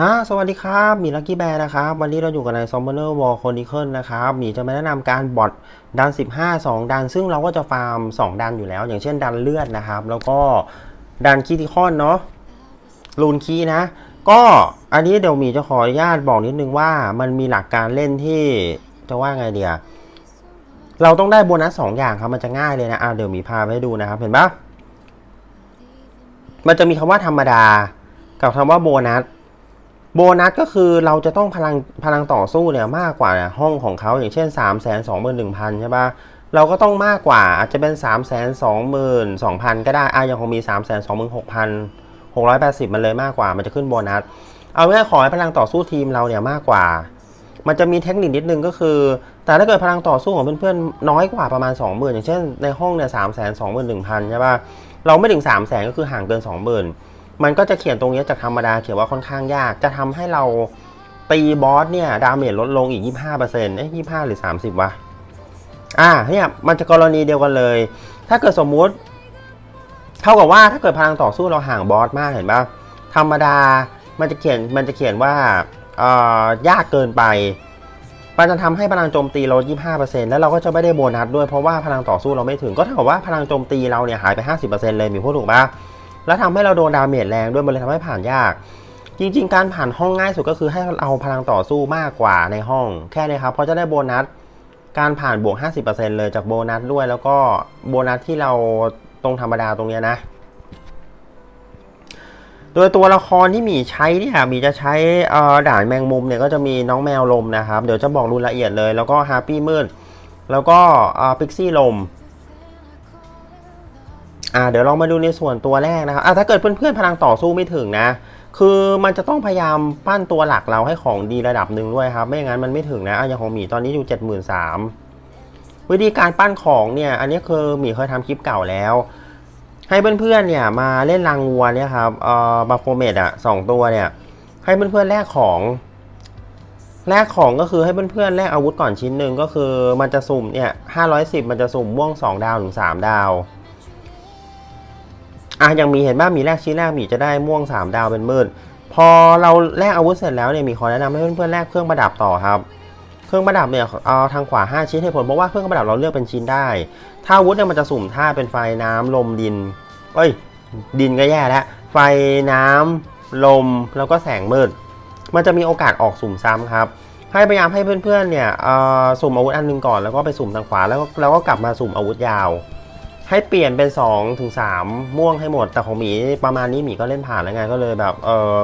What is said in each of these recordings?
ฮะสวัสดีครับมีลักกี้แบร์นะครับ วันนี้เราอยู่กันใน s u m m o n e r War Chronicle นะครับมีจะมาแนะนำการบอทดัน 15 2 ดัน ซึ่งเราก็จะฟาร์ม 2 ดันอยู่แล้ว อย่างเช่นดันเลือดนะครับ แล้วก็ดันคีติคอนเนาะลูนคีนะ ก็อันนี้เดี๋ยวมีจะขออนุญาตบอกนิดนึงว่ามันมีหลักการเล่นที่จะว่าไงเดียเราต้องได้โบนัส2อย่างครับมันจะง่ายเลยนะอะเดี๋ยวมีพาไปให้ดูนะครับ เห็นปะมันจะมีคำว่าธรรมดา กับคำว่าโบนัส โบนัสก็คือเราจะต้องพลังพลังต่อสู้เนี่ยมากกว่าห้องของเขาอย่างเช่น 3 2 1 0 0 0ใช่ปะเราก็ต้องมากกว่าอาจจะเป็น 3 2 2 2 0 0 0 ก็ได้อะยังคงมี 3 2 6 6 680 มันเลยมากกว่ามันจะขึ้นโบนัส เอาง่ายขอให้พลังต่อสู้ทีมเราเนี่ยมากกว่า มันจะมีเทคนิคนิดนึงก็คือ แต่ถ้าเกิดพลังต่อสู้ของเพื่อนๆน้อยกว่าประมาณ 20,000 อย่างเช่นในห้องเนี่ย3 2 1 0 0 0ใช่ปะเราไม่ถึง3 0 0 0 0ก็คือห่างเกิน 20,000 มันก็จะเขียนตรงนี้จากธรรมดาเขียนว่าค่อนข้างยาก จะทำให้เราตีบอสเนี่ยดาเมจลดลงอีก 25%เอ้ย25 หรือ 30 วะ อ่าเนี่ยมันจะกรณีเดียวกันเลย ถ้าเกิดสมมุติ เท่ากับว่าถ้าเกิดพลังต่อสู้เราห่างบอสมากเห็นปะธรรมดามันจะเขียนมันจะเขียนว่าเอ่อยากเกินไปมันจะทำให้พลังโจมตีเรา 25%แล้วเราก็จะไม่ได้โบนัสด้วยเพราะว่าพลังต่อสู้เราไม่ถึง ก็เท่ากับว่าพลังโจมตีเราเนี่ยหายไป 50%เลยมีพูดถูกปะ แล้วทำให้เราโดนดาเมจแรงด้วยมันเลยทำให้ผ่านยาก จริง ๆ การผ่านห้องง่ายสุดก็คือให้เราพลังต่อสู้มากกว่าในห้อง แค่นี้ครับเพราะจะได้โบนัสการผ่านบวก 50%เลยจากโบนัสด้วย แล้วก็โบนัสที่เราตรงธรรมดาตรงนี้นะ โดยตัวละครที่มีใช้เนี่ยมีจะใช้ด่านแมงมุมเนี่ยก็จะมีน้องแมวลมนะครับ เดี๋ยวจะบอกรายละเอียดเลย แล้วก็ฮาร์ปี้มืดแล้วก็พิกซี่ลม อ่าเดี๋ยวลองมาดูในส่วนตัวแรกนะครับอ่าถ้าเกิดเพื่อนๆพลังต่อสู้ไม่ถึงนะ คือมันจะต้องพยายามปั้นตัวหลักเราให้ของดีระดับหนึ่งด้วยครับ ไม่อย่างนั้นมันไม่ถึงนะอะอย่างของหมีตอนนี้อยู่ 73,000วิธีการปั้นของเนี่ย อันนี้คือหมีเคยทำคลิปเก่าแล้ว ให้เพื่อนๆเนี่ยมาเล่นรังวัวเนี่ยครับเอ่อบัฟโฟเมดอะสองตัวเนี่ย ให้เพื่อนๆแลกของแลกของก็คือให้เพื่อนๆแลกอาวุธก่อนชิ้นหนึ่งก็คือมันจะสุ่มเนี่ย510มันจะสุ่มม่วง2ดาวถึง3ดาว อะยังมีเห็นบ้างมีแรกชิ้นแรกมีจะได้ม่วง 3 ดาวเป็นมืดพอเราแลกอาวุธเสร็จแล้วเนี่ยมีขอแนะนำให้เพื่อนๆแลกเครื่องประดับต่อครับ เครื่องประดับเนี่ยเอาทางขวา 5 ชิ้นให้ผลเพราะว่าเครื่องประดับเราเลือกเป็นชิ้นได้ ถ้าอาวุธเนี่ยมันจะสุ่มท่าเป็นไฟน้ำลมดินเอ้ยดินก็แย่แล้วไฟน้ำลมแล้วก็แสงมืด มันจะมีโอกาสออกสุ่มซ้ำครับ ให้พยายามให้เพื่อนๆเนี่ยเออสุ่มอาวุธอันหนึงก่อนแล้วก็ไปสุ่มทางขวาแล้วก็แล้วก็กลับมาสุ่มอาวุธยาว ให้เปลี่ยนเป็น2ถึง3ม่วงให้หมด แต่ของหมีประมาณนี้หมีก็เล่นผ่านแล้วไงก็เลยแบบเออ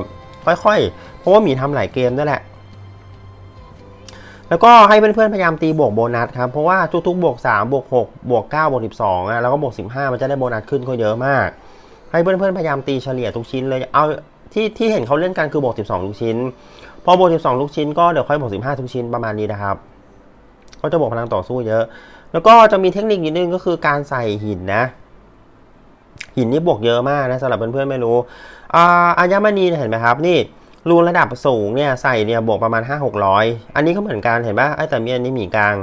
ค่อยๆ เพราะว่าหมีทำหลายเกมด้วยแหละ แล้วก็ให้เพื่อนๆพยายามตีบวกโบนัสครับเพราะว่าทุกๆบวก3บวก6บวก9บวก12อะแล้วก็บวก15 มันจะได้โบนัสขึ้นก็เยอะมาก ให้เพื่อนๆพยายามตีเฉลี่ยทุกชิ้นเลยเอาที่ที่เห็นเขาเล่นกันคือบวก12ทุกชิ้น พอบวก12ทุกชิ้นก็เดี๋ยวค่อยบวก15ทุกชิ้นประมาณนี้นะครับ ก็จะบวกพลังต่อสู้เยอะ แล้วก็จะมีเทคนิคนิดนึงก็คือการใส่หินนะ หินนี่บวกเยอะมากนะสำหรับเพื่อนๆไม่รู้อ่าอายามณีเห็นไหมครับ นี่รูนระดับสูงเนี่ยใส่เนี่ยบวกประมาณ 5 600 อันนี้ก็เหมือนกันเห็นปะไอ้แต่มีอันนี้หมีกลาง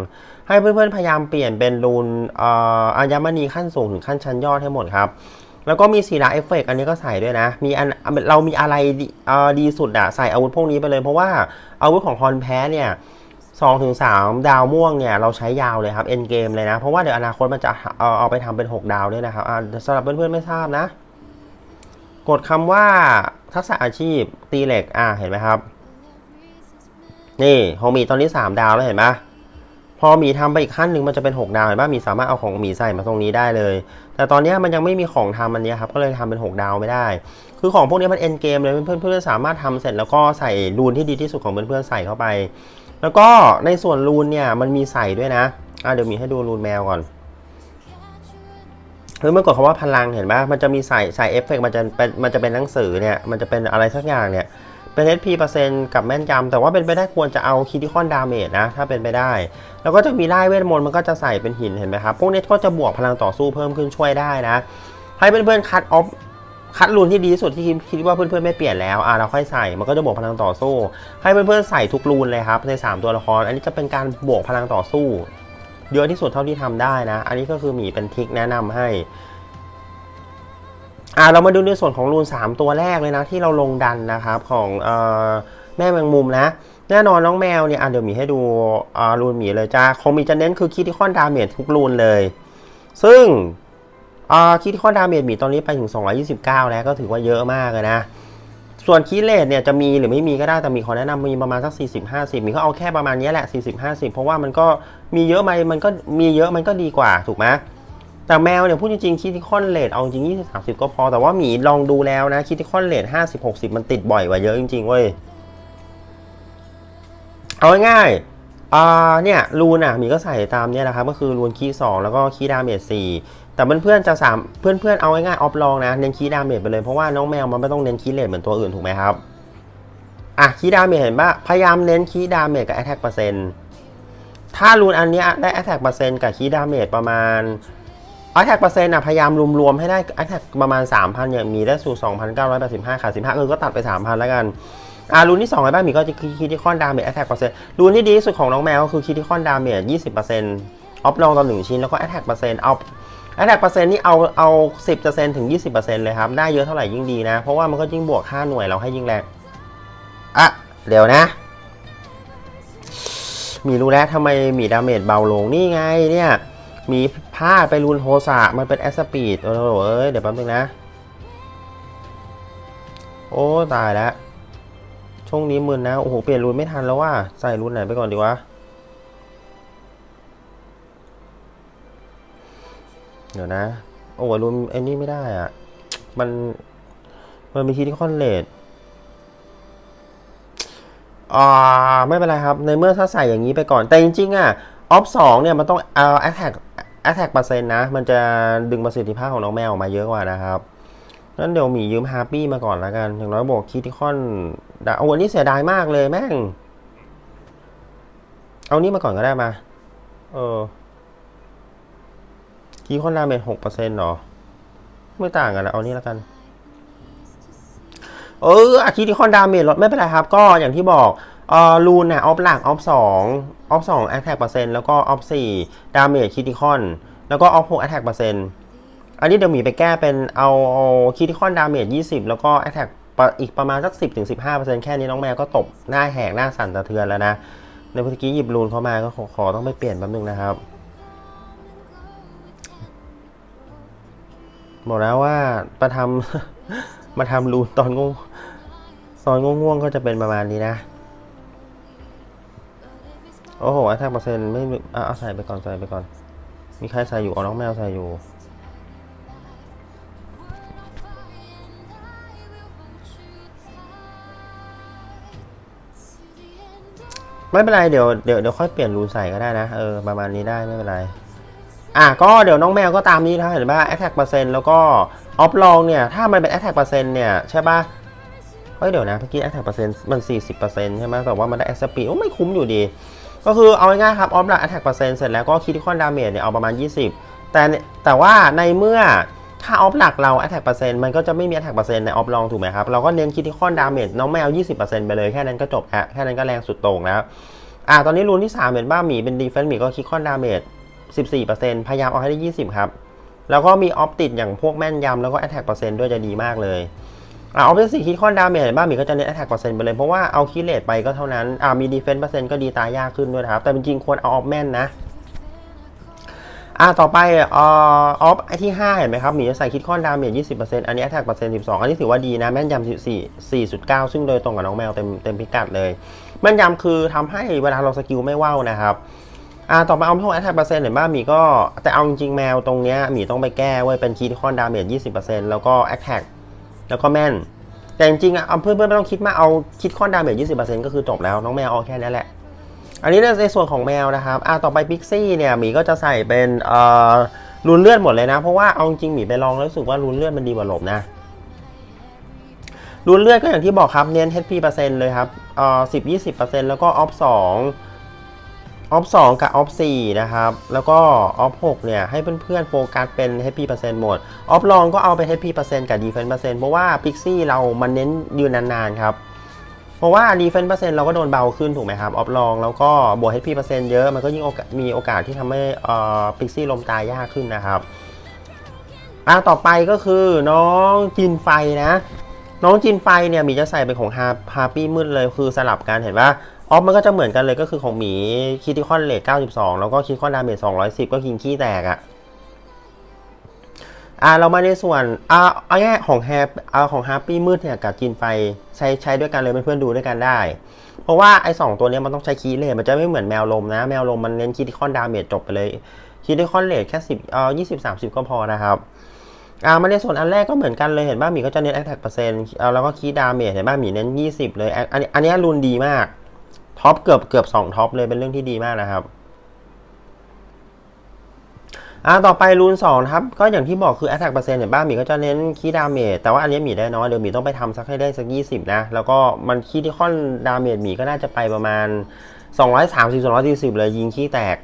ให้เพื่อนๆพยายามเปลี่ยนเป็นรูนอ่าอามณีขั้นสูงถึงขั้นชั้นยอดให้หมดครับ แล้วก็มีสีดาเอฟเฟกอันนี้ก็ใส่ด้วยนะ มีอันเรามีอะไรดีเอ่อดีสุดอะใส่อาวุธพวกนี้ไปเลยเพราะว่าอาวุธของฮอนแพ้เนี่ย สองถึงสามดาวม่วงเนี่ยเราใช้ยาวเลยครับเอ็นเกมเลยนะ เพราะว่าเดี๋ยวอนาคตมันจะเอาเอาไปทำเป็น 6 ดาวด้วยนะครับสำหรับเพื่อนๆไม่ทราบนะ กดคำว่าทักษะอาชีพตีเหล็กอ่าเห็นไหมครับ นี่ของหมีตอนนี้ 3 ดาวแล้วเห็นไหมพอหมีทำไปอีกขั้นหนึ่งมันจะเป็น 6 ดาวเห็นไหมหมีสามารถเอาของหมีใส่มาตรงนี้ได้เลย แต่ตอนนี้มันยังไม่มีของทำอันนี้ครับก็เลยทำเป็น 6 ดาวไม่ได้ คือของพวกนี้มันเอ็นเกมเลยเพื่อนๆเพื่อนสามารถทำเสร็จแล้วก็ใส่รูนที่ดีที่สุดของเพื่อนๆใส่เข้าไป แล้วก็ในส่วนรูนเนี่ยมันมีใส่ด้วยนะอะเดี๋ยวมีให้ดูรูนแมวก่อนเฮ้ยเมื่อกดคำว่าพลังเห็นปะมันจะมีใส่ใส่เอฟเฟกต์มันจะเป็นมันจะเป็นหนังสือเนี่ยมันจะเป็นอะไรสักอย่างเนี่ยเป็น HP เปอร์เซ็นต์กับแม่นยำแต่ว่าเป็นไปได้ควรจะเอาคิติคอนดาเมจนะ ถ้าเป็นไปได้ แล้วก็จะมีไล่เวทมนต์มันก็จะใส่เป็นหินเห็นไหมครับ พวกนี้ก็จะบวกพลังต่อสู้เพิ่มขึ้นช่วยได้นะ ให้เพื่อนๆคัดออฟ คัดรูนที่ดีที่สุดที่คิดว่าเพื่อนๆไม่เปลี่ยนแล้วอะเราค่อยใส่มันก็จะบวกพลังต่อสู้ ให้เพื่อนๆใส่ทุกรูนเลยครับใน 3 ตัวละคร อันนี้จะเป็นการบวกพลังต่อสู้ เยอะที่สุดเท่าที่ทำได้นะ อันนี้ก็คือหมีเป็นทิคแนะนำให้อ่าเรามาดูในส่วนของรูน 3 ตัวแรกเลยนะที่เราลงดันนะครับของเอ่อแม่แมงมุมนะแน่นอนน้องแมวเนี่ยอะเดี๋ยวหมีให้ดูอ่ารูนหมีเลยจ้าคงมีจะเน้นคือคิดที่คอนดาเมจทุกรูนเลย ซึ่ง อ่าคิดที่คอดาเมจหมีตอนนี้ไปถึง 229 แล้วก็ถือว่าเยอะมากเลยนะ ส่วนคีเลตเนี่ยจะมีหรือไม่มีก็ได้แต่มีขอแนะนำมีประมาณสัก 40 50 มีก็เอาแค่ประมาณนี้แหละ 40 50 เพราะว่ามันก็มีเยอะไหมมันก็มีเยอะมันก็ดีกว่าถูกไหมแต่แมวเนี่ยพูดจริงๆคิดคอนเลตเอาจริง20 30 ก็พอแต่ว่าหมีลองดูแล้วนะคิดคอนเลต50 60 มันติดบ่อยกว่าเยอะจริงๆเว้ยเอาง่ายๆอ่าเนี่ยรูนอะหมีก็ใส่ตามเนี่ยนะครับก็คือรูนคีสองแล้วก็คีดาเมจสี่ แต่เพื่อนๆจะสามเพื่อนๆเอาง่ายๆออฟลองนะเน้นคีย์ดาเมจไปเลยเพราะว่าน้องแมวมันไม่ต้องเน้นคีย์เลทเหมือนตัวอื่นถูกไหมครับอะคีย์ดาเมจเห็นปะพยายามเน้นคีย์ดาเมจกับแอ t แทกเปอร์เซ็นต์ถ้ารูนอันนี้ได้แอ t แทกเปอร์เซ็นต์กับคีย์ดาเมจประมาณแอ t แทกเปอร์เซ็นต์อะพยายามรวมๆให้ได้แอ t แทกประมาณ 3,000อย่างมีได้สู่2,985ขาด15เออก็ตัดไป 3,000 แล้วกันอ่ารูนที่2ไอ้บ้านหมีก็จะคือคิติคอนดาเมจแอ t แทกเปอร์เซ็นต์รูนที่ดีที่สุดของน้องแมวก็คือคิติคอนดาเมจ20%ออฟลองต่อ1ชิ้นแล้วก็แอ t แทกเปอร์เซ็นต์เอา แอ t แทกเปอร์เซ็นต์นี่เอาเอา10%ถึง20%เปอร์เซ็นเลยครับ ได้เยอะเท่าไหร่ยิ่งดีนะ เพราะว่ามันก็ยิ่งบวกค่าหน่วยเราให้ยิ่งแรงอะ เดี๋ยวนะ มีรู้แล้วทำไมมีดาเมจเบาลงนี่ไงเนี่ย มีพลาไปรูนโทสะมันเป็นแอสปีดโอ้โหเอ้ย เดี๋ยวแป๊บนึงนะ โอ้ตายแล้วช่วงนี้มึนนะ โอ้โห เปลี่ยนรูนไม่ทันแล้วว่า ใส่รูนไหนไปก่อนดีวะ เดี๋ยวนะ โอ้โหรูนไอ้นี่ไม่ได้อะ มัน มันมีทีที่คอนเลดอ่าไม่เป็นไรครับ ในเมื่อถ้าใส่อย่างนี้ไปก่อน แต่จริงๆอะ ออฟสองเนี่ยมันต้องเอาแอ t แทกแอ t แทกเปอร์เซ็นต์นะ มันจะดึงประสิทธิภาพของน้องแมวออกมาเยอะกว่านะครับงั้นเดี๋ยวหมียืมฮาร์ปี้มาก่อนแล้วกัน อย่างน้อยบอกคิติคอนดาโอ้วันนี้เสียดายมากเลยแม่ง เอานี่มาก่อนก็ได้มา เออ คิติคอนดาเมจหกเปอร์เซ็นต์หรอ ไม่ต่างกันนะเอานี่แล้วกัน เอออะคิติคอนดาเมจลดไม่เป็นไรครับ ก็อย่างที่บอกเอ่อรูนเนี่ยออฟหลักออฟสองออฟสองแอ t แทกเปอร์เซ็นต์แล้วก็ออฟสี่ดาเมจคิติคอน แล้วก็ออฟหกแอ t แทกเปอร์เซ็นต์อันนี้เดี๋ยวหมีไปแก้เป็นเอาคิติคอนดาเมจ20แล้วก็แอ t แทกอีกประมาณสัก10ถึง15แค่นี้น้องแมวก็ตบหน้าแหกหน้าสั่นสะเทือนแล้วนะในเมื่อกี้หยิบรูนเข้ามาก็ขอขอต้องไปเปลี่ยนแป๊บนึงนะครับ บอกแล้วว่าประทำมาทำรูนตอนง่วงตอนง่วงๆก็จะเป็นประมาณนี้นะ โอ้โหแอ t แทกเปอร์เซ็นต์ไม่เอาใส่ไปก่อนใส่ไปก่อน มีใครใส่อยู่เอาน้องแมวใส่อยู่ไม่เป็นไรเดี๋ยวเดี๋ยวเดี๋ยวค่อยเปลี่ยนรูนใส่ก็ได้นะ เออประมาณนี้ได้ไม่เป็นไร อะก็เดี๋ยวน้องแมวก็ตามนี้นะเห็นป่ะ attack เปอร์เซ็นต์แล้วก็ออฟลองเนี่ย ถ้ามันเป็น attack เปอร์เซ็นต์เนี่ย ใช่ป่ะเฮ้ยเดี๋ยวนะเมื่อกี้ attack เปอร์เซ็นต์มัน 40%ใช่ไหมแต่ว่ามันได้ SP โอ้ไม่คุ้มอยู่ดี ก็คือเอาง่ายๆครับออฟหลัก attack เปอร์เซ็นต์เสร็จแล้วก็ critical damage เนี่ยเอาประมาณ 20 แต่เนี่ยแต่ว่าในเมื่อถ้าออฟหลักเรา attack เปอร์เซ็นต์มันก็จะไม่มี attack เปอร์เซ็นต์ในออฟลองถูกไหมครับเราก็เน้น critical damage น้องแมว 20%ไปเลยแค่นั้นก็จบฮะแค่นั้นก็แรงสุดโต่งแล้วอ่าตอนนี้รูนที่ 3 เห็นบ้าหมีเป็น defense หมีก็ critical damage 14%พยายามเอาให้ได้ 20 ครับ แล้วก็มีออฟติดอย่างพวกแม่นยำแล้วก็ attack เปอร์เซ็นต์ด้วยจะดีมากเลยอ่าออฟเป็นสี่คิดคอนดาเมจบ้าหมีก็จะเน้น attack เปอร์เซ็นต์ไปเลย เพราะว่าเอาคิเลตไปก็เท่านั้นอ่ามี defense เปอร์เซ็นต์ก็ดีตายากขึ้นด้วยนะครับ แต่จริงๆควรเอาออฟแม่นนะอ่าต่อไปอ่อออฟไอที่ 5 เห็นไหมครับ มีจะใส่คิดคอนดาเมจ20%อันนี้ attack เปอร์เซ็นต์12 อันนี้ถือว่าดีนะ แม่นยำ14 4.9 ซึ่งโดยตรงกับน้องแมวเต็มเต็มพิกัดเลย แม่นยำคือทำให้เวลาเราสกิลไม่ว่าวนะครับ อ่าต่อมาเอาพวก attack เปอร์เซ็นต์เห็นป่ะหมีก็แต่เอาจริงๆแมวตรงเนี้ยหมีต้องไปแก้ไว้เป็นคีย์คอนดาเมจ20%แล้วก็ attack แล้วก็แม่น แต่จริงๆอะเอาเพื่อนๆไม่ต้องคิดมากเอาคิดคอนดาเมจ20%ก็คือจบแล้วน้องแมวเอาแค่นั้แหละ อันนี้ในส่วนของแมวนะครับอ่าต่อไปพิกซี่เนี่ยหมีก็จะใส่เป็นเอ่อรูนเลือดหมดเลยนะ เพราะว่าเอาจริงหมีไปลองแล้วรู้สึกว่ารูนเลือดมันดีกว่าหลบนะรูนเลือดก็อย่างที่บอกครับเน้น HP เปอร์เซ็นต์เลยครับเอ่อ10 20แล้วก็ออฟ2อ ออฟ2กับออฟ4นะครับ แล้วก็ออฟ6เนี่ย ให้เพื่อนๆโฟกัสเป็น HP เปอร์เซ็นต์หมด ออฟลองก็เอาเป็น HP เปอร์เซ็นต์กับ Defense เปอร์เซ็นต์เพราะว่าพิกซี่เรามันเน้นยืนนานๆครับ เพราะว่า Defense เปอร์เซ็นต์เราก็โดนเบาขึ้นถูกไหมครับ ออฟลองแล้วก็บวก HP เปอร์เซ็นต์เยอะ มันก็ยิ่งมีโอกาสที่ทำให้เอ่อพิกซี่ลมตายยากขึ้นนะครับ อะต่อไปก็คือน้องจินไฟนะ น้องจินไฟเนี่ยมีจะใส่เป็นของฮาฮาปี้มืดเลยคือสลับกันเห็นปะ ออฟมันก็จะเหมือนกันเลยก็คือของหมีคิติคอนเลท92 แล้วก็คิติคอนดาเมจ210 ก็คิงขี้แตกอะ่ะอ่าเรามาในส่วนอ่าเอาง่ายของแฮปเอาของฮาปี้มืดเนี่ยกับจินไฟใช้ใช้ด้วยกันเลยเพื่อนๆดูด้วยกันได้ เพราะว่าไอ้สองตัวนี้มันต้องใช้คีเลทมันจะไม่เหมือนแมวลมนะ แมวลมมันเน้นคิติคอนดาเมจจบไปเลยคิติคอนเลทแค่10เอ่อ20 30 ก็พอนะครับอ่ามาในส่วนอันแรกก็เหมือนกันเลยเห็นบ้าหมีก็จะเน้น attack เปอร์เซ็นต์เอาแล้วก็คีดาเมจเห็นบ้าหมีเน้น 20 เลยอันนี้อันนี้รุนดีมาก ท็อปเกือบเกือบ2ท็อปเลยเป็นเรื่องที่ดีมากนะครับอ่าต่อไปรูน2นะครับ ก็อย่างที่บอกคือ attack เปอร์เซ็นต์เห็นบ้าหมีก็จะเน้นคีดาเมจแต่ว่าอันนี้หมีได้น้อยเดี๋ยวหมีต้องไปทำสักให้ได้สัก 20 นะ แล้วก็มันคีที่ค่อนดาเมจหมีก็น่าจะไปประมาณ 230 240 เลยยิงขี้แตก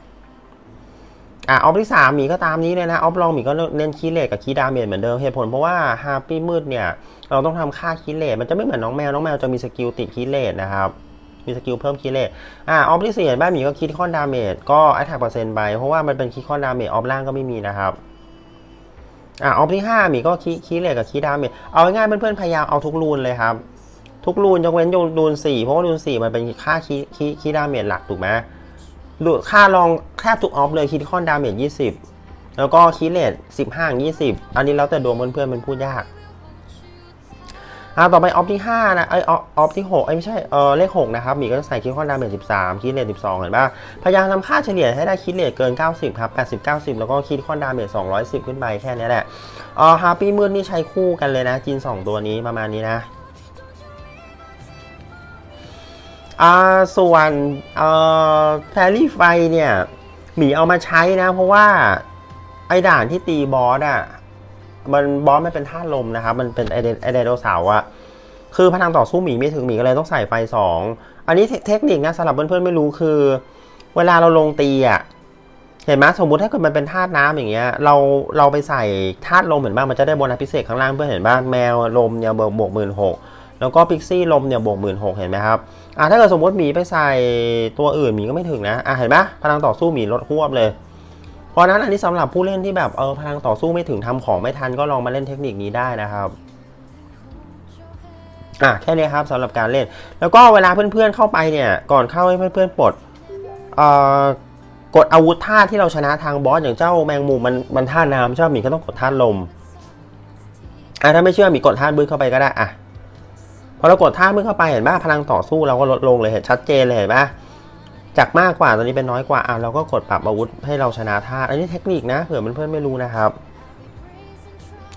อะออฟที่สามหมีก็ตามนี้เลยนะ ออฟลองหมีก็เน้นคีย์เลทกับคีย์ดาเมจเหมือนเดิมเหตุผลเพราะว่าฮาร์ปี้มืดเนี่ย เราต้องทำค่าคีย์เลทมันจะไม่เหมือนน้องแมวน้องแมวจะมีสกิลติดคีเลทนะครับ มีสกิลเพิ่มคีเลทอะออฟที่สี่เห็นบ้านหมีก็คิดคอนดาเมจก็แอตแทกเปอร์เซ็นต์ไป เพราะว่ามันเป็นคิดคอนดาเมจออฟล่างก็ไม่มีนะครับอะออฟที่ห้าหมีก็คีคีเลทกับคีดาเมจเอาง่ายๆเพื่อนๆพยายามเอาทุกรูนเลยครับ ทุกรูนยกเว้นรูนสี่เพราะว่ารูนสี่มันเป็นค่าคีคีคีดาเมจหลักถูกไหมดูค่าลองแทบทุกออฟเลยคิดคอนดาเมจ20 แล้วก็คิเลต15 20 อันนี้แล้วแต่ดวงเพื่อนๆมันพูดยาก อ่าต่อไปออฟที่5นะไอออฟที่6ไอยไม่ใช่เออเลข6นะครับมีก็จะใส่คิดคอนดาเมจ13 คิดเลต12 เห็นป่ะ พยายามทำค่าเฉลี่ยให้ได้คิดเลตเกิน 90 ครับ 80 90 แล้วก็คิดคอนดาเมจ210 ขึ้นไปแค่นี้แหละเออฮาปี้มืดนี่ใช้คู่กันเลยนะจิน2 ตัวนี้ประมาณนี้นะอ่าส่วนเอ่อแฟรี่ไฟเนี่ยหมีเอามาใช้นะ เพราะว่าไอ้ด่านที่ตีบอสอะ มันบอสไม่เป็นท่าตุลมนะครับ มันเป็นไอเดไอไดโนเสาร์อะคือพลังต่อสู้หมีไม่ถึงหมีก็เลยต้องใส่ไฟสองอันนี้เทคนิคนะสำหรับเพื่อนๆไม่รู้คือ เวลาเราลงตีอะเห็นไหมสมมุติถ้าเกิดมันเป็นธาตุน้ำอย่างเงี้ย เราเราไปใส่ธาตุลมเห็นบ้างมันจะได้โบนัสพิเศษข้างล่างเพื่อเห็นบ้างแมวลมเนี่ยบวกบวกหมื่นหกแล้วก็พิกซี่ลมเนี่ยบวกหมื่นหกเห็นไหมครับอะถ้าเกิดสมมติหมีไปใส่ตัวอื่นหมีก็ไม่ถึงนะอะเห็นปะพลังต่อสู้หมีลดหวบเลย เพราะนั้นอันนี้สำหรับผู้เล่นที่แบบเออพลังต่อสู้ไม่ถึงทำของไม่ทันก็ลองมาเล่นเทคนิคนี้ได้นะครับอะแค่นี้ครับสำหรับการเล่น แล้วก็เวลาเพื่อนๆเข้าไปเนี่ย ก่อนเข้าให้เพื่อนๆปลดเอ่อกดอาวุธท่าที่เราชนะทางบอสอย่างเจ้าแมงมุมมันมันท่าน้ำใช่ไหมหมีก็ต้องกดท่าลมอะถ้าไม่เชื่อหมีกดท่าบึ้งเข้าไปก็ได้อะพอเรากดท่ามือเข้าไปเห็นป่ะพลังต่อสู้เราก็ลดลงเลยเห็นชัดเจนเลยเห็นป่ะ จากมากกว่าตอนนี้เป็นน้อยกว่าอะเราก็กดปรับอาวุธให้เราชนะท่าอันนี้เทคนิคนะเผื่อเพื่อนๆไม่รู้นะครับ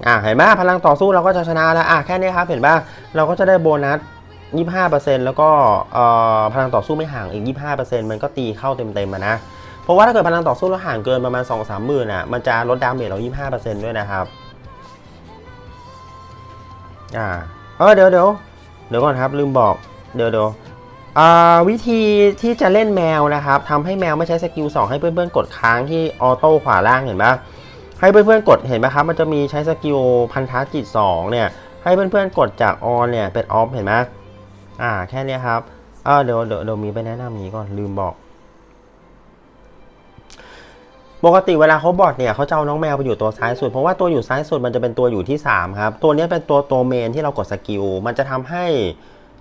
อะเห็นป่ะพลังต่อสู้เราก็จะชนะแล้วอะแค่นี้ครับ เห็นป่ะเราก็จะได้โบนัส 25%แล้วก็เอ่อพลังต่อสู้ไม่ห่างอีก 25%มันก็ตีเข้าเต็มๆมานะ เพราะว่าถ้าเกิดพลังต่อสู้เราห่างเกินประมาณ 2-3หมื่นอะมันจะลดดาเมจเรา 25%ด้วยนะครับอ่าเออเดี๋ยวเดี๋ยวเดี๋ยวก่อนครับลืมบอกเดี๋ยวเดี๋ยว วิธีที่จะเล่นแมวนะครับทำให้แมวไม่ใช้สกิล2ให้เพื่อนๆกดค้างที่ออโต้ขวาล่างเห็นปะให้เพื่อนๆกดเห็นไหมครับ มันจะมีใช้สกิลพันธะจิต2เนี่ย ให้เพื่อนๆกดจากออนเนี่ยเป็นออฟเห็นไหมอ่าแค่นี้ครับอ่าเดี๋ยวเดี๋ยวเดี๋ยวมีไปแนะนำนี้ก่อนลืมบอก ปกติเวลาเขาบอดเนี่ยเขาจะเอาน้องแมวไปอยู่ตัวซ้ายสุด เพราะว่าตัวอยู่ซ้ายสุดมันจะเป็นตัวอยู่ที่ 3 ครับ ตัวนี้เป็นตัวตัวเมนที่เรากดสกิลมันจะทำให้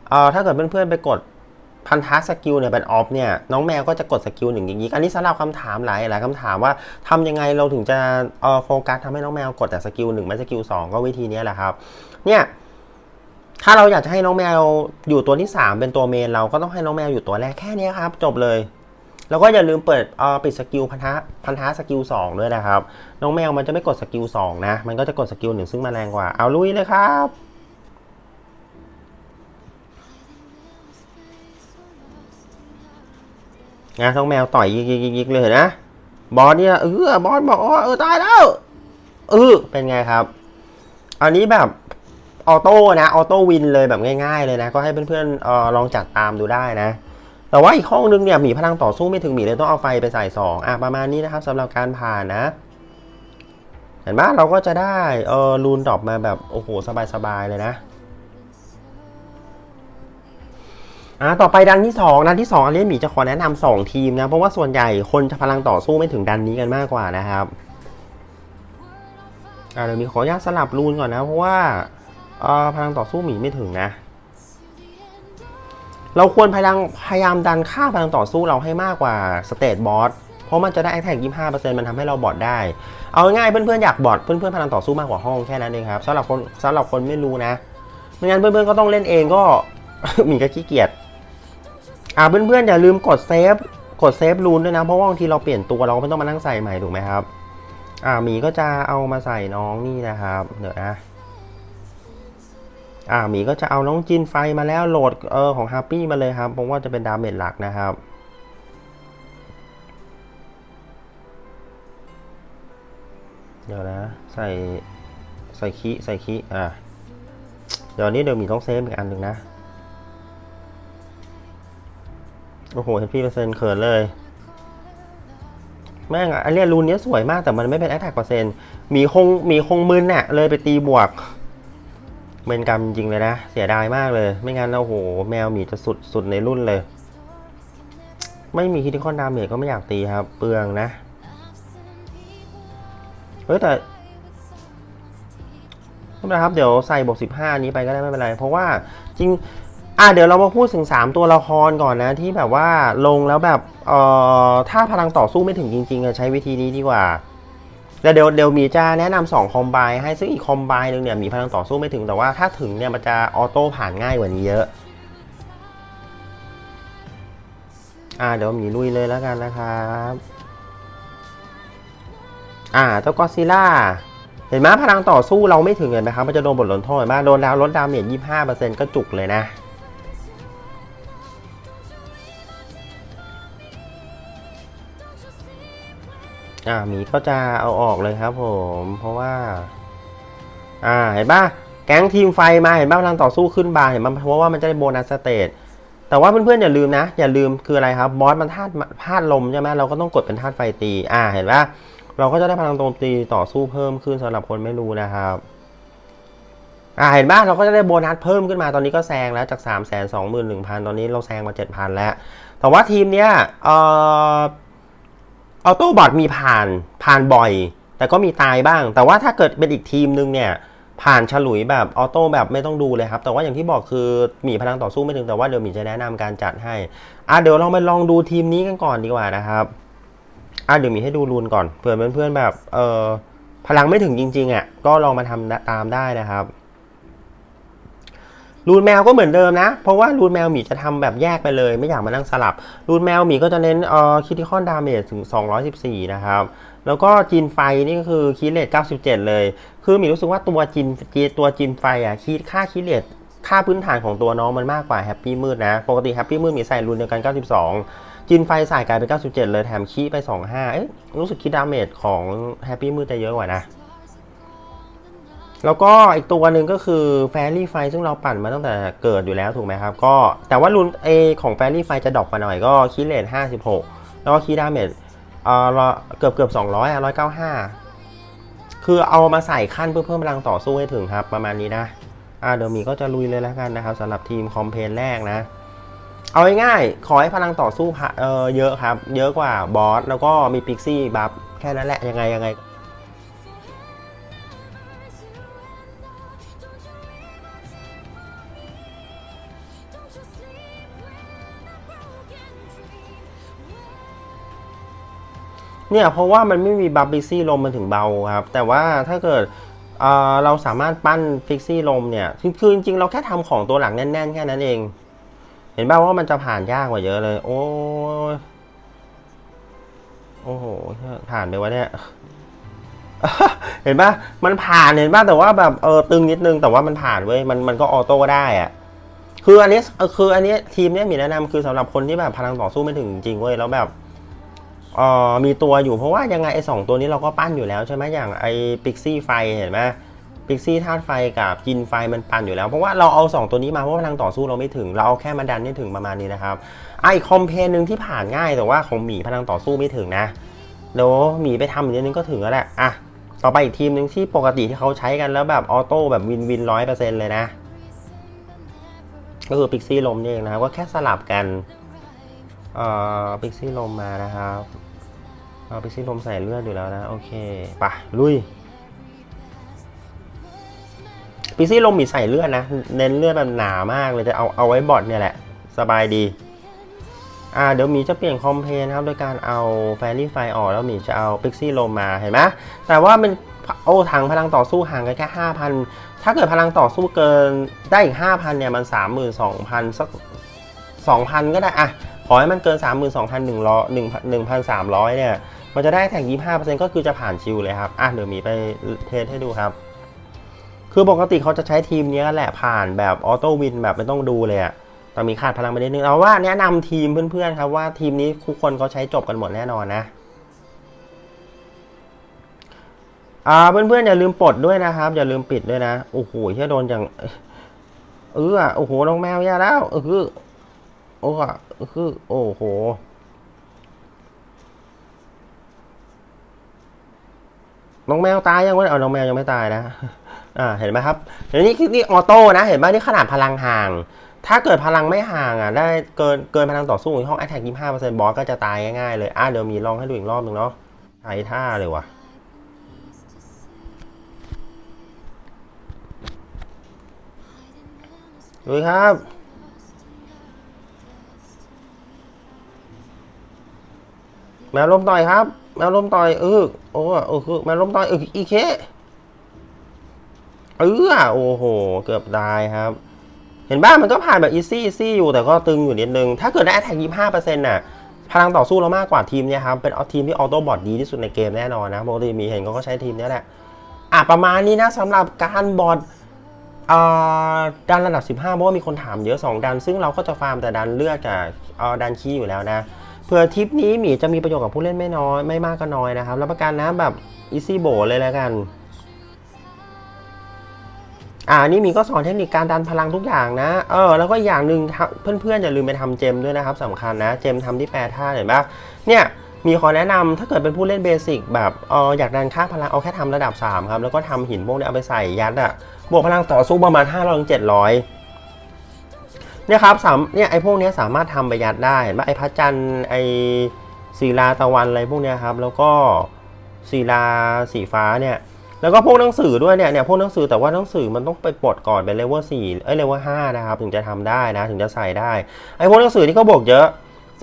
เอ่อถ้าเกิดเพื่อนๆไปกด พันธะสกิลเนี่ยเป็นออฟเนี่ยน้องแมวก็จะกดสกิลหนึ่งยิกๆอันนี้สำหรับคำถามหลายหลายคำถามว่าทำยังไงเราถึงจะเอ่อโฟกัสทำให้น้องแมวกดแต่สกิลหนึ่งไม่สกิลสองก็วิธีนี้แหละครับเนี่ยถ้าเราอยากจะให้น้องแมวอยู่ตัวที่ 3 เป็นตัวเมน เราก็ต้องให้น้องแมวอยู่ตัวแรกแค่นี้ครับ จบเลย แล้วก็อย่าลืมเปิดเอ่อปิดสกิลพันธะพันธะสกิล2ด้วยนะครับ น้องแมวมันจะไม่กดสกิล2นะมันก็จะกดสกิลหนึ่งซึ่งมาแรงกว่าเอาลุยเลยครับ นะน้องแมวต่อยยิกยิกยิกเลยนะ บอสเนี่ยเออบอสบอกว่าเออตายแล้วเออเป็นไงครับ อันนี้แบบออโต้นะออโต้วินเลยแบบง่ายๆเลยนะ ก็ให้เพื่อนๆออลองจัดตามดูได้นะ แต่ว่าอีกห้องนึงเนี่ยหมีพลังต่อสู้ไม่ถึงหมีเลยต้องเอาไฟไปใส่สองอะประมาณนี้นะครับสำหรับการผ่านนะเห็นไหมเราก็จะได้เออรูนดรอปมาแบบโอ้โหสบายๆเลยนะ อะต่อไปดันที่สองดันที่สองอันนี้หมีจะขอแนะนำสองทีมนะเพราะว่าส่วนใหญ่คนจะพลังต่อสู้ไม่ถึงดันนี้กันมากกว่านะครับอ่าเดี๋ยวมีขออนุญาตสลับรูนก่อนนะเพราะว่าเอ่อพลังต่อสู้หมีไม่ถึงนะ เราควรพยายามพยายามดันค่าพลังต่อสู้เราให้มากกว่าสเตตบอสเพราะมันจะได้แอคแท็ก25%มันทำให้เราบอดได้ เอาง่ายเพื่อนๆอยากบอดเพื่อนๆพลังต่อสู้มากกว่าห้องแค่นั้นเองครับสำหรับคนสำหรับคนไม่รู้นะไม่งั้นเพื่อนๆก็ต้องเล่นเองก็หมีก็ขี้เกียจ อ่าเพื่อนๆอย่าลืมกดเซฟกดเซฟรูนด้วยนะ เพราะว่าบางทีเราเปลี่ยนตัวเราก็ไม่ต้องมานั่งใส่ใหม่ถูกไหมครับ อ่าหมีก็จะเอามาใส่น้องนี่นะครับ เดี๋ยวนะอ่าหมีก็จะเอาน้องจินไฟมาแล้วโหลดเออของฮาปปี้มาเลยครับเพราะว่าจะเป็นดาเมจหลักนะครับเดี๋ยวนะใส่ใส่คีใส่คีอะเดี๋ยวนี้เดี๋ยวหมีต้องเซฟอีกอันหนึ่งนะ โอ้โหเห็นพี่เปอร์เซ็นต์เขินเลย แม่งอะอันเนี้ยรูนเนี้ยสวยมากแต่มันไม่เป็นแอ t แทกเปอร์เซ็นต์มีคงมีคงมึนน่ะ เลยไปตีบวกเป็นกรรมจริงเลยนะ เสียดายมากเลย ไม่งั้นโอ้โห แมวหมีจะสุดสุดในรุ่นเลย ไม่มีคิติคอนดาเมจก็ไม่อยากตีครับ เปลืองนะ เฮ้ยแต่ไม่เป็นไรครับเดี๋ยวใส่บวก15 นี้ไปก็ได้ไม่เป็นไร เพราะว่าจริง อะเดี๋ยวเรามาพูดถึง 3 ตัวละครก่อนนะ ที่แบบว่าลงแล้วแบบเอ่อถ้าพลังต่อสู้ไม่ถึงจริงๆอะใช้วิธีนี้ดีกว่า แล้วเดี๋ยวเดี๋ยวมีจะแนะนำสองคอมไบให้ซึ่งอีกคอมไบหนึ่งเนี่ยมีพลังต่อสู้ไม่ถึงแต่ว่าถ้าถึงเนี่ยมันจะออโต้ผ่านง่ายกว่านี้เยอะ อ่าเดี๋ยวมีลุยเลยแล้วกันนะครับอ่าเจ้ากอซิล่าเห็นไหมพลังต่อสู้เราไม่ถึงเห็นไหมครับมันจะโดนบทลงโทษเห็นไหมโดนแล้วลดดาเมจ25%ก็จุกเลยนะ อ่าหมีก็จะเอาออกเลยครับผม เพราะว่า อ่าเห็นปะแก๊งทีมไฟมาเห็นปะพลังต่อสู้ขึ้นบาร์เห็นปะเพราะว่ามันจะได้โบนัสสเตตแต่ว่าเพื่อนๆอย่าลืมนะ อย่าลืมคืออะไรครับบอสมันธาตุธาตุลมใช่ไหมเราก็ต้องกดเป็นธาตุไฟตี อ่าเห็นปะเราก็จะได้พลังโจมตีต่อสู้เพิ่มขึ้นสำหรับคนไม่รู้นะครับอ่าเห็นป่ะเราก็จะได้โบนัสเพิ่มขึ้นมาตอนนี้ก็แซงแล้วจาก 3 2 1 0 0 0 ตอนนี้เราแซงมา 7,000 แล้ว แต่ว่าทีมเนี้ยเอ่อ ออโต้บอทมีผ่านผ่านบ่อย แต่ก็มีตายบ้าง แต่ว่าถ้าเกิดเป็นอีกทีมนึงเนี่ย ผ่านฉลุยแบบออโต้แบบไม่ต้องดูเลยครับ แต่ว่าอย่างที่บอกคือมีพลังต่อสู้ไม่ถึงแต่ว่าเดี๋ยวมีจะแนะนำการจัดให้อะเดี๋ยวเราไปลองดูทีมนี้กันก่อนดีกว่านะครับอะเดี๋ยวมีให้ดูรูนก่อนเผื่อเพื่อนๆแบบเออพลังไม่ถึงจริงๆอะก็ลองมาทำตามได้นะครับ รูนแมวก็เหมือนเดิมนะ เพราะว่ารูนแมวหมีจะทำแบบแยกไปเลย ไม่อยากมานั่งสลับ รูนแมวหมีก็จะเน้นเอ่อคิติคอนดาเมจถึง 214 นะครับ แล้วก็จินไฟนี่ก็คือคีเลต97 เลย คือหมีรู้สึกว่าตัวจินตัวจินไฟอะคีค่าคีเลตค่าพื้นฐานของตัวน้องมันมากกว่าแฮปปี้มืดนะ ปกติแฮปปี้มืดมีใส่รูนเดียวกัน 92 จินไฟใส่กลายเป็น 97 เลยแถมคีไป 25 เอ๊ะรู้สึกคีดาเมจของแฮปปี้มืดจะเยอะกว่านะ แล้วก็อีกตัวหนึ่งก็คือแฟรี่ไฟซึ่งเราปั่นมาตั้งแต่เกิดอยู่แล้วถูกไหมครับ ก็แต่ว่ารุ่นเอของแฟรี่ไฟจะดรอปมาหน่อยก็คีเลท56 แล้วก็คีดาเมจเออเกือบเกือบ200อะ195 คือเอามาใส่ขั้นเพื่อเพิ่มพลังต่อสู้ให้ถึงครับ ประมาณนี้นะอ่าเดี๋ยวมีก็จะลุยเลยแล้วกันนะครับสำหรับทีมคอมเพนแรกนะ เอาง่ายๆขอให้พลังต่อสู้เออเยอะครับ เยอะกว่าบอสแล้วก็มีพิกซี่บัฟแค่นั้นแหละยังไงยังไง เนี่ยเพราะว่ามันไม่มีบัฟฟิซี่ลมมันถึงเบาครับ แต่ว่าถ้าเกิดเเราสามารถปั้นฟิกซี่ลมเนี่ยคือคอจริงๆ เราแค่ทำของตัวหลังแน่นๆ แค่นั้นเอง เห็นป่าวว่ามันจะผ่านยากกว่าเยอะเลย โอ้ยโอ้โหผ่านไปวะเนี่ยเห็นป่ะมันผ่านเห็นป่ะแต่ว่าแบบเออตึงนิดนึงแต่ว่ามันผ่านเว้ยมันมันก็ออโต้ได้อะคืออันนี้คืออันนี้ทีมเนี้ยมีแนะนำคือสำหรับคนที่แบบพลังต่อสู้ไม่ถึงจริงเว้ยแล้วแบบ เอ่อมีตัวอยู่เพราะว่ายังไงไอ้สองตัวนี้เราก็ปั้นอยู่แล้วใช่ไหมอย่างไอ้ปิกซี่ไฟเห็นไหมปิกซี่ธาตุไฟกับจินไฟมันปั้นอยู่แล้ว เพราะว่าเราเอาสองตัวนี้มาเพราะพลังต่อสู้เราไม่ถึง เราเอาแค่มาดันให้ถึงประมาณนี้นะครับไอ้คอมเพนหนึ่งที่ผ่านง่ายแต่ว่าของหมีพลังต่อสู้ไม่ถึงนะเดี๋ยวหมีไปทำอีกนิดนึงก็ถึงแล้วแหละอะต่อไปอีกทีมหนึ่งที่ปกติที่เขาใช้กันแล้วแบบออโต้แบบวินวินร้อยเปอร์เซ็นต์เลยนะ ก็คือปิกซี่ลมนี่เองนะครับก็แค่สลับกันเอ่อปิกซี่ลมมานะครับ เอาไปซิลมใส่เลือดอยู่แล้วนะ โอเคปะลุยพิซี่ลมมีใส่เลือดนะ เน้นเลือดแบบหนามากเลยจะเอาเอาไว้บอดเนี่ยแหละ สบายดี อ่าเดี๋ยวมีจะเปลี่ยนคอมเพลนะครับ โดยการเอาแฟรี่ไฟออกแล้วมีจะเอาพิกซี่ลมมาเห็นไหมแต่ว่ามันโอ้ถังพลังต่อสู้ห่างกันแค่ห้าพันถ้าเกิดพลังต่อสู้เกินได้อีกห้าพันเนี่ยมันสามหมื่นสองพันสักสองพันก็ได้อะขอให้มันเกินสามหมื่นสองพันหนึ่งร้อยหนึ่งหนึ่งพันสามร้อยเนี่ย มันจะได้แท็กยี่ห้าเปอร์เซ็นต์ก็คือจะผ่านชิวเลยครับ อะเดี๋ยวมีไปเทสให้ดูครับ คือปกติเขาจะใช้ทีมนี้แหละผ่านแบบออโต้วินแบบไม่ต้องดูเลยอะแต่มีขาดพลังไปนิดนึงเอาว่าแนะนำทีมเพื่อนๆครับว่าทีมนี้ทุกคนเขาใช้จบกันหมดแน่นอนนะอ่าเพื่อนๆอย่าลืมปลดด้วยนะครับ อย่าลืมปิดด้วยนะโอ้โหที่โดนอย่างเออโอ้โหน้องแมวแย่แล้วเออคือโอ้โหเออคือโอ้โห น้องแมวตายยังวะเอาน้องแมวยังไม่ตายนะอ่าเห็นไหมครับเดี๋ยวนี้คือนี่ออโต้นะ เห็นไหมนี่ขนาดพลังห่าง ถ้าเกิดพลังไม่ห่างอะได้เกินเกินพลังต่อสู้ของแอทแทกยิมห้อง attack 25%บอสก็จะตายง่ายๆเลยอะเดี๋ยวมีลองให้ดูอีกรอบหนึ่งเนาะใช้ท่าเลยวะดูครับแมวล้มต่อยครับ แมวลมต่อยเออโอ้เออคือแมวลมต่อยเอออีเคเออโอ้โห เกือบตายครับ เห็นบ้างมันก็ผ่านแบบอีซี่ซี่อยู่แต่ก็ตึงอยู่นิดนึง ถ้าเกิดได้แท็กยี่ห้าเปอร์เซ็นต์น่ะ พลังต่อสู้เรามากกว่าทีมเนี่ยครับ เป็นทีมที่ออโต้บอทดีที่สุดในเกมแน่นอนนะปกติมีเห็นเขาก็ใช้ทีมนี้แหละ อะประมาณนี้นะสำหรับการบอทอ่าดันระดับ 15เพราะว่ามีคนถามเยอะ 2 ดัน ซึ่งเราก็จะฟาร์มแต่ดันเลือดกับเอาดันขี้อยู่แล้วนะ เผื่อทริปนี้หมีจะมีประโยชน์กับผู้เล่นไม่น้อยไม่มากก็น้อยนะครับรับประกันนะแบบอีซี่โบเลยแล้วกัน อ่านี่หมีก็สอนเทคนิคการดันพลังทุกอย่างนะ เออ แล้วก็อย่างหนึ่งเพื่อนๆอย่าลืมไปทำเจมด้วยนะครับสำคัญนะ เจมทำที่แปรท่าเห็นปะเนี่ยมีขอแนะนำถ้าเกิดเป็นผู้เล่นเบสิกแบบเอออยากดันค่าพลังเอาแค่ทำระดับ 3 ครับ แล้วก็ทำหินพวกนี้เอาไปใส่ยัดอะบวกพลังต่อสู้ประมาณ500ถึง700 เนี่ยครับสามเนี่ยไอ้พวกนี้สามารถทำไปยัดได้เห็นปะไอ้พระจันทร์ไอ้ศิลาตะวันอะไรพวกนี้ครับ แล้วก็ศิลาสีฟ้าเนี่ยแล้วก็พวกหนังสือด้วยเนี่ยเนี่ยพวกหนังสือแต่ว่าหนังสือมันต้องไปปลดก่อนเป็นเลเวลสี่เอ้ยเลเวลห้านะครับถึงจะทำได้นะถึงจะใส่ได้ไอ้พวกหนังสือที่เขาบอกเยอะ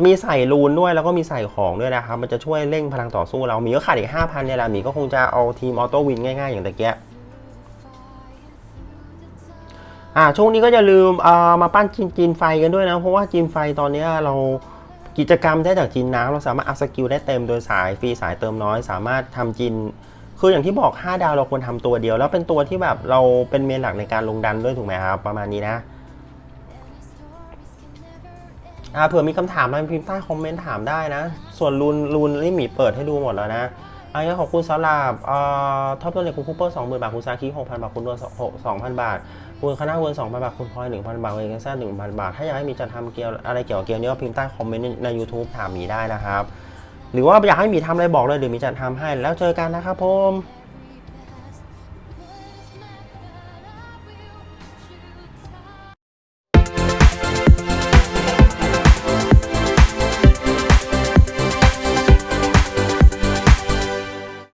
มีใส่รูนด้วยแล้วก็มีใส่ของด้วยนะครับ มันจะช่วยเร่งพลังต่อสู้เรามีก็ขาดอีก5,000เนี่ยแหละมีก็คงจะเอาทีมออโต้วินง่ายๆอย่างตะเกีย อ่าช่วงนี้ก็อย่าลืมเอามาปั้นจีนจีนไฟกันด้วยนะ เพราะว่าจีนไฟตอนนี้เรากิจกรรมได้จากจีนน้ำเราสามารถอัพสกิลได้เต็มโดยสายฟรีสายเติมน้อย สามารถทำจีนคืออย่างที่บอก 5 ดาวเราควรทำตัวเดียว แล้วเป็นตัวที่แบบเราเป็นเมนหลักในการลงดันด้วยถูกไหมครับ ประมาณนี้นะอ่าเผื่อมีคำถามอะไรพิมพ์ใต้คอมเมนต์ถามได้นะ ส่วนรูนรูนนี่หมีเปิดให้ดูหมดแล้วนะอันนี้ขอบคุณสำหรับเอ่อท็อปตัวเล็กคุณคูเปอร์สองหมื่นบาทคุณซาคิหกพันบาทคุณดวนสองพันบาท คุณคณะเวิร์นสองพันบาทคุณพลอยหนึ่งพันบาทเวรเอกซ่าหนึ่งพันบาท ถ้าอยากให้มีจัดทำเกี่ยวอะไรเกี่ยวกับเกมนี้ก็พิมพ์ใต้คอมเมนต์ใน YouTube ถามหมีได้นะครับ หรือว่าอยากให้หมีทำอะไรบอกเลยหรือมีจัดทำให้แล้วเจอกันนะครับผม